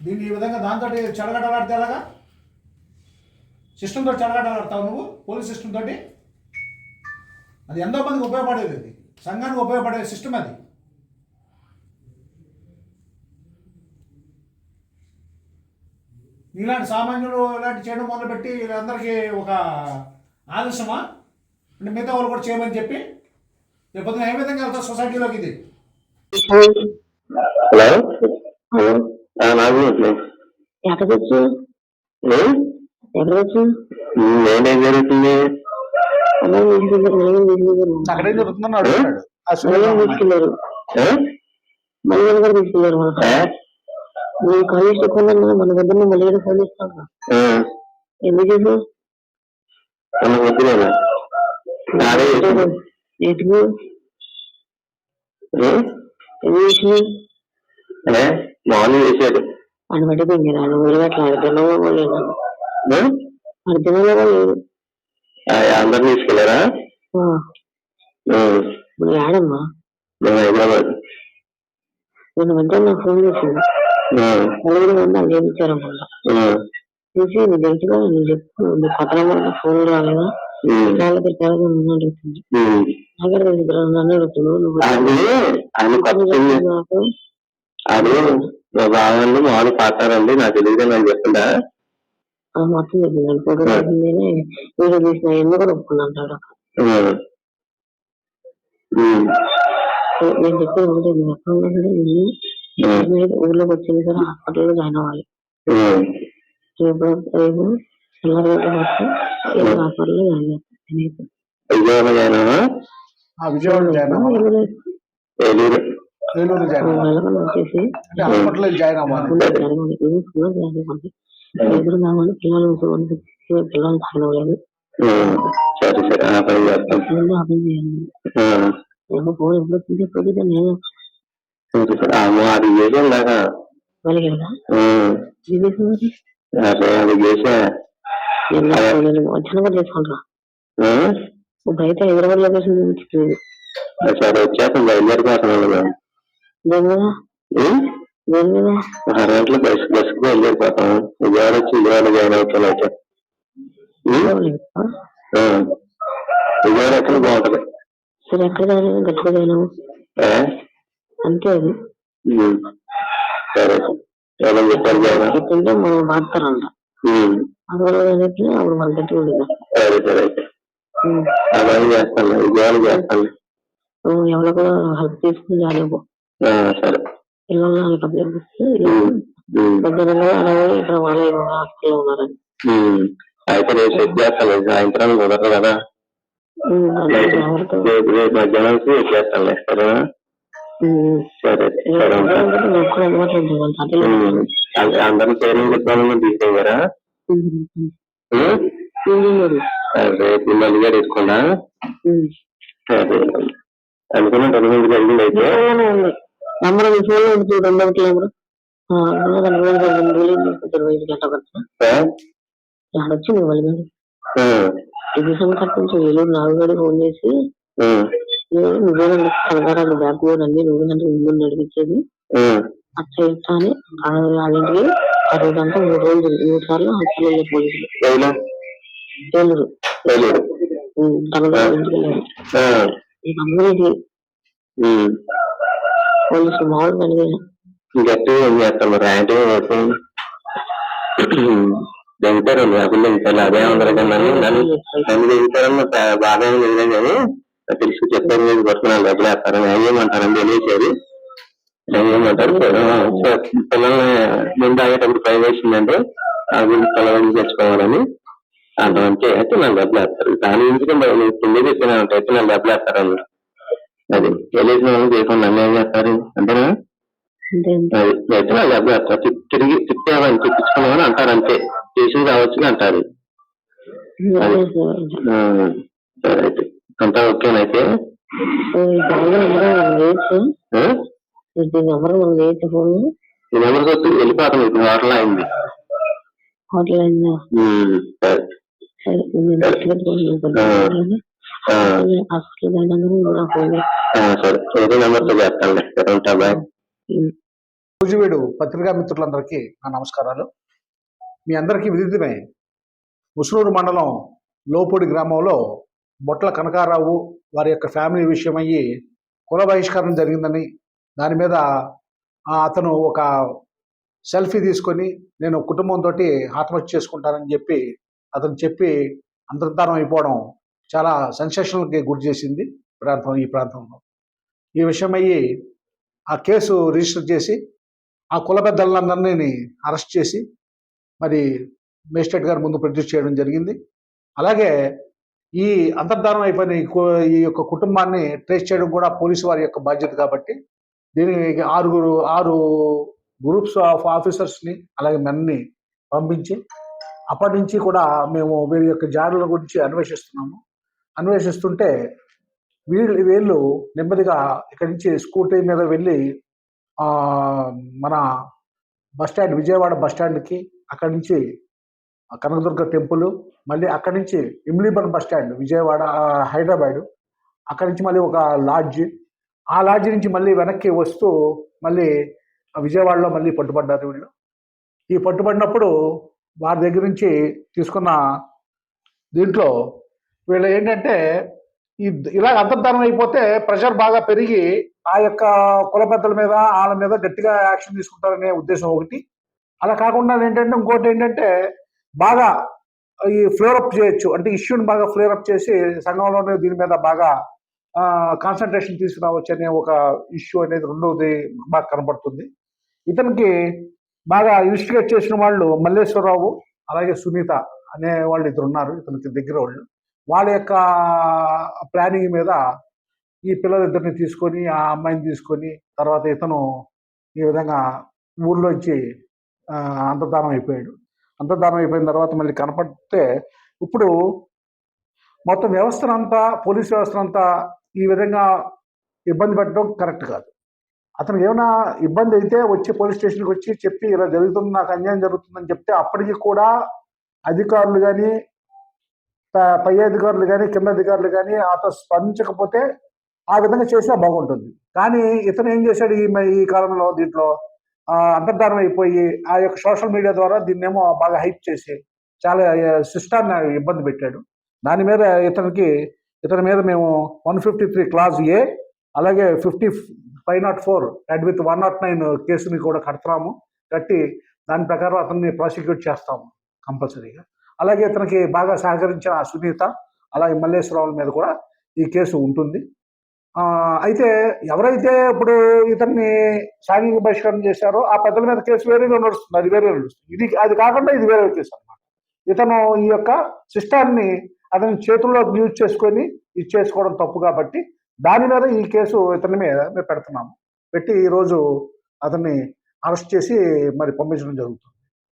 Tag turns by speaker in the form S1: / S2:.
S1: దీన్ని ఈ విధంగా దాంతో చెడగడలాడితే ఎలాగా? సిస్టమ్తో తోటి చెడగడలాడతావు నువ్వు పోలీస్ సిస్టమ్ తోటి అది ఎంతో మందికి ఉపయోగపడేది అది సంఘానికి ఉపయోగపడే సిస్టమ్ అది. ఇలాంటి సామాన్యులు ఇలాంటి చేయడం మొదలుపెట్టి వీళ్ళందరికీ ఒక ఆదర్శమా? అంటే మిగతా వాళ్ళు కూడా చేయమని చెప్పి రేపు పొద్దున ఏ విధంగా వెళ్తావు సొసైటీలోకి ఇది?
S2: హలో?
S3: ఎక్కడొచ్చు
S2: జరుగుతుంది?
S1: అక్కడ జరుగుతుందని
S3: తీసుకెళ్ళారు? మళ్ళీ తీసుకెళ్ళారు? నువ్వు కాలేజ్ కొన్నా మన దగ్గర ఫోన్ ఇస్తాను
S2: ఆ.
S3: ఎందుకు చేసావు. ఎందుకు? ఎందుకు చేసినావు?
S2: మామూలుగా చేశాడు
S3: అని బట్టి పెంచారు ఆయన ఊరు అట్లా అర్థంలో లేదు? అర్థంలో లేదు
S2: అందరిని తీసుకెళ్ళారా
S3: ఆ,
S2: ఆ.
S3: ఇప్పుడు ఏడమ్మా
S2: మేము హైదరాబాద్
S3: నేను మధ్య నాకు ఫోన్ చేసింది. నలుగురు మంది అది. చూసి నువ్వు తెలుసుగా నువ్వు చెప్పు నువ్వు కొత్త నెంబర్ ఫోన్ రాలేదా? చాలా మంది అడుగుతుంది నన్ను అడుగుతున్నావు నువ్వు
S2: అది మా మామూలు పాతారండి నాకు తెలియదు నాకు చెప్పిందా
S3: ఆ మొత్తం ఫోటో వీడియో తీసిన ఎందుకు కూడా ఒప్పుకున్నా అంటాడు.
S2: ఆ. ఉమ్.
S3: నేను చెప్పేది ఉంటే ఎక్కడ ఉన్నా సరే నేను
S2: ఆ.
S3: మీరు ఊర్లోకి వచ్చింది సరే హాస్పిటల్లో జాయిన్ అవ్వాలి
S2: ఆ.
S3: రేపు రేపు తెల్లవారు వస్తే ఏదో హాస్పిటల్లో జాయిన్ అవుతాను
S2: విజయవాడ జాయినా
S1: ఆ విజయవాడ జాయిన్ అవ్వాలి
S2: ఏలూరు
S1: ఏలూరు జాయిన్ అవ్వాలి
S3: నెలకొని వచ్చేసి
S1: అంటే హాస్పిటల్లో జాయిన్ అవ్వాలి
S3: ముందు జరగాలి ఇది స్కూల్లో జాయిన్ అవ్వాలి ఎదురు కావాలి పిల్లలు చూడండి పిల్లలు జాయిన్ అవ్వలేదు
S2: ఆ. సరే సరే ఆ పని చేస్తాం
S3: ముందు అర్థం చేయాలి
S2: ఆ.
S3: ఏమో ఫోన్ ఎప్పుడు వచ్చింది ఎప్పుడు నేను
S2: సరే అమ్మో అది చేసాం
S3: వచ్చిన కూడా చేసుకుంటా? ఇప్పుడు అయితే హైదరాబాద్ లొకేషన్
S2: సరే వచ్చాక బయలుదేరిపోతున్నాం కదా
S3: దేని మీద?
S2: ఉం?
S3: దేని మీద?
S2: ఆరు గంటల బస్ బస్కి బయలుదేరిపోతాం. విజయవాడ వచ్చి విజయవాడ జాయిన్ అవుతాం అయితే. ఉం?
S3: హైదరాబాద్ లేదు.
S2: ఆ. విజయవాడ ఎక్కడ బాగుంటది?
S3: సరే ఎక్కడ గట్టిగా జాయిన్? అంతే అది. చెప్తుంటే మనం
S2: ఉం.
S3: అక్కడ అనేది అప్పుడు మన
S2: చేస్తాను. చేస్తాను.
S3: నువ్వు ఎవరో కూడా హెల్ప్
S2: ఆ, సరే.
S3: పిల్లలు
S2: ఉం. ఉం.
S3: పొద్దున అలాగే ఇక్కడ వాళ్ళ హాస్టల్లో ఉన్నారని.
S2: అయితే రేపు సెట్ చేస్తాను. సాయంత్రం కుదరదు కదా. రేపు మధ్యాహ్నం చేస్తాను సరేనా?
S3: ఉమ్,
S2: సరే సరే. ఉంటా.
S3: ఎవరితో నాకు కూడా అందుబాటులో ఉంటుంది వాళ్ళ తాతయ్య
S2: ఉం. అంద- అందరిని పేరు
S3: ఇంజనీరు.
S2: రేపు మళ్ళీ గారు
S3: ఉమ్.
S2: సరే అనుకున్నా తొమ్మిది జరిగింది అయితే.
S3: నెంబర్ మీ ఫోన్లో ఉంది రెండో ఒకటి నెంబర్. రెండు ఎట్ట కొడతా
S2: ఆ?
S3: ఆడొచ్చింది మళ్ళీ? ఏలూరు ఫోన్ చేసి బ్యాక్ బోర్డ్ అన్ని నువ్వేనంటే ముందు నడిపించేది. అట్లా ఇట్లా అని ఆ- వాళ్ళింటికి ఆ రోజు అంతా మూడు రోజులు మూడు సార్లు హాస్పిటల్లో పోలీసులు? ఏలూరు. పోలీసులు మామూలు కలిగి
S2: గట్టిగా ఏం చేస్తాం? మరి అంటే దిగుతారు అప్పుడు దిగుతారు అదే అందరూ నన్ను నన్ను దిగుతారని బాగా తెలిసి చెప్పారు మీరు పట్టుకున్నాను డబ్బులు వేస్తారని ఏం చేయమంటారని తెలియచేది ఏం చేయమంటారు? పిల్లల్ని ముందు ఆగేటప్పుడు పై వేసిందంటే ఆ గురించి పిల్లల్ని తెచ్చుకోవాలని అంతమంది అయితే నాకు డబ్బులు వేస్తారు దాని గురించి నేను కింద చెప్పినా అంటే అయితే నాకు డబ్బులు వేస్తారు అన్నారు. అది తెలియసిన వాళ్ళు చేయకుండా నన్ను ఏం చేస్తారు? అంతేనా?
S3: అంతే అంతే.
S2: అది అయితే నాకు డబ్బులు వేస్తారు తిరిగి తిప్పేవాడిని తిప్పించుకోమని అంటారు అంతే. చేసి రావచ్చు అంటారు.
S3: సరే
S2: అయితే. అంతా ఓకేనైతే
S3: ఈ నెంబర్
S2: వచ్చి వెళ్ళిపోతాం ఇప్పుడు హోటల్ అయింది.
S3: హోటల్ అయిందా?
S1: రోజువేడు పత్రికా మిత్రులందరికీ నా నమస్కారాలు. మీ అందరికీ విదితమే. ముసునూరు మండలం లోపూడి గ్రామంలో బొట్ల కనకారావు వారి యొక్క ఫ్యామిలీ విషయమయ్యి కుల బహిష్కరణ జరిగిందని దాని మీద అతను ఒక సెల్ఫీ తీసుకొని నేను కుటుంబంతో ఆత్మహత్య చేసుకుంటానని చెప్పి అతను చెప్పి అంతర్ధానం అయిపోవడం చాలా సెన్సేషనల్కి గురి చేసింది ప్రాంతం ఈ ప్రాంతంలో. ఈ విషయమయ్యి ఆ కేసు రిజిస్టర్ చేసి ఆ కుల పెద్దలందరినీ అరెస్ట్ చేసి మరి మేజిస్ట్రేట్ గారి ముందు ప్రొడ్యూస్ చేయడం జరిగింది. అలాగే ఈ అంతర్ధానం అయిపోయిన ఈ యొక్క కుటుంబాన్ని ట్రేస్ చేయడం కూడా పోలీసు వారి యొక్క బాధ్యత కాబట్టి దీనికి ఆరుగురు ఆరు గ్రూప్స్ ఆఫ్ ఆఫీసర్స్ని అలాగే మెన్ని పంపించి అప్పటి నుంచి కూడా మేము వీరి యొక్క జాడల గురించి అన్వేషిస్తున్నాము. అన్వేషిస్తుంటే వీళ్ళు వీళ్ళు నెమ్మదిగా ఇక్కడి నుంచి స్కూటీ మీద వెళ్ళి మన బస్ స్టాండ్ విజయవాడ బస్ స్టాండ్కి అక్కడి నుంచి కనకదుర్గ టెంపుల్ మళ్ళీ అక్కడి నుంచి ఇమ్లీబన్ బస్ స్టాండ్ విజయవాడ హైదరాబాదు. అక్కడి నుంచి మళ్ళీ ఒక లాడ్జ్. ఆ లాడ్జ్ నుంచి మళ్ళీ వెనక్కి వస్తూ మళ్ళీ ఆ విజయవాడలో మళ్ళీ పట్టుబడ్డారు వీళ్ళు. ఈ పట్టుబడినప్పుడు వారి దగ్గర నుంచి తీసుకున్న దీంట్లో వీళ్ళు ఏంటంటే ఈ ఇలా అంతర్ధానం అయిపోతే ప్రెషర్ బాగా పెరిగి ఆ యొక్క కుల పెద్దల మీద వాళ్ళ మీద గట్టిగా యాక్షన్ తీసుకుంటారనే ఉద్దేశం ఒకటి. అలా కాకుండా ఏంటంటే ఇంకోటి ఏంటంటే బాగా ఈ ఫ్లోరప్ అప్ చేయొచ్చు. అంటే ఇష్యూని బాగా ఫ్లోరప్ అప్ చేసి సంఘంలోనే దీని మీద బాగా కాన్సన్ట్రేషన్ తీసుకురావచ్చు అనే ఒక ఇష్యూ అనేది రెండవది బాగా కనబడుతుంది. ఇతనికి బాగా ఇన్వెస్టిగేట్ చేసిన వాళ్ళు మల్లేశ్వరరావు అలాగే సునీత అనే వాళ్ళు ఇద్దరు ఉన్నారు ఇతనికి దగ్గర వాళ్ళు. వాళ్ళ యొక్క ప్లానింగ్ మీద ఈ పిల్లలిద్దరిని తీసుకొని ఆ అమ్మాయిని తీసుకొని తర్వాత ఇతను ఈ విధంగా ఊర్లోంచి ఆ, అంతర్ధానం అయిపోయాడు. అంతర్ధానం అయిపోయిన తర్వాత మళ్ళీ కనపడితే ఇప్పుడు మొత్తం వ్యవస్థనంతా పోలీస్ వ్యవస్థనంతా ఈ విధంగా ఇబ్బంది పెట్టడం కరెక్ట్ కాదు. అతనికి ఏమైనా ఇబ్బంది అయితే వచ్చి పోలీస్ స్టేషన్కి వచ్చి చెప్పి ఇలా జరుగుతుంది నాకు అన్యాయం జరుగుతుందని చెప్తే అప్పటికి కూడా అధికారులు కానీ పై అధికారులు కానీ కింద అధికారులు కానీ అతను స్పందించకపోతే ఆ విధంగా చేసినా బాగుంటుంది. కానీ ఇతను ఏం చేశాడు ఈ ఈ కాలంలో దీంట్లో? అంతర్ధానం అయిపోయి ఆ యొక్క సోషల్ మీడియా ద్వారా దీన్నేమో బాగా హైప్ చేసి చాలా సిస్టాన్ని ఇబ్బంది పెట్టాడు. దాని మీద ఇతనికి ఇతని మీద మేము one fifty three class A అలాగే fifty five nought four and with one nought nine కేసుని కూడా కడతాము. కట్టి దాని ప్రకారం అతన్ని ప్రాసిక్యూట్ చేస్తాము కంపల్సరీగా. అలాగే ఇతనికి బాగా సహకరించిన ఆ సునీత అలాగే మల్లేశ్వరరావుల మీద కూడా ఈ కేసు ఉంటుంది. అయితే ఎవరైతే ఇప్పుడు ఇతన్ని సాంఘిక బహిష్కరణ చేశారో ఆ పెద్దల మీద కేసు వేరేగా నడుస్తుంది. అది వేరే నడుస్తుంది. ఇది అది కాకుండా ఇది వేరే కేసు అనమాట ఇతను ఈ యొక్క సిస్టాన్ని అతని చేతుల్లో యూజ్ చేసుకొని ఇది చేసుకోవడం తప్పు కాబట్టి దాని మీద ఈ కేసు ఇతని మీద మేము పెడుతున్నాము. పెట్టి ఈరోజు అతన్ని అరెస్ట్ చేసి మరి పంపించడం జరుగుతుంది.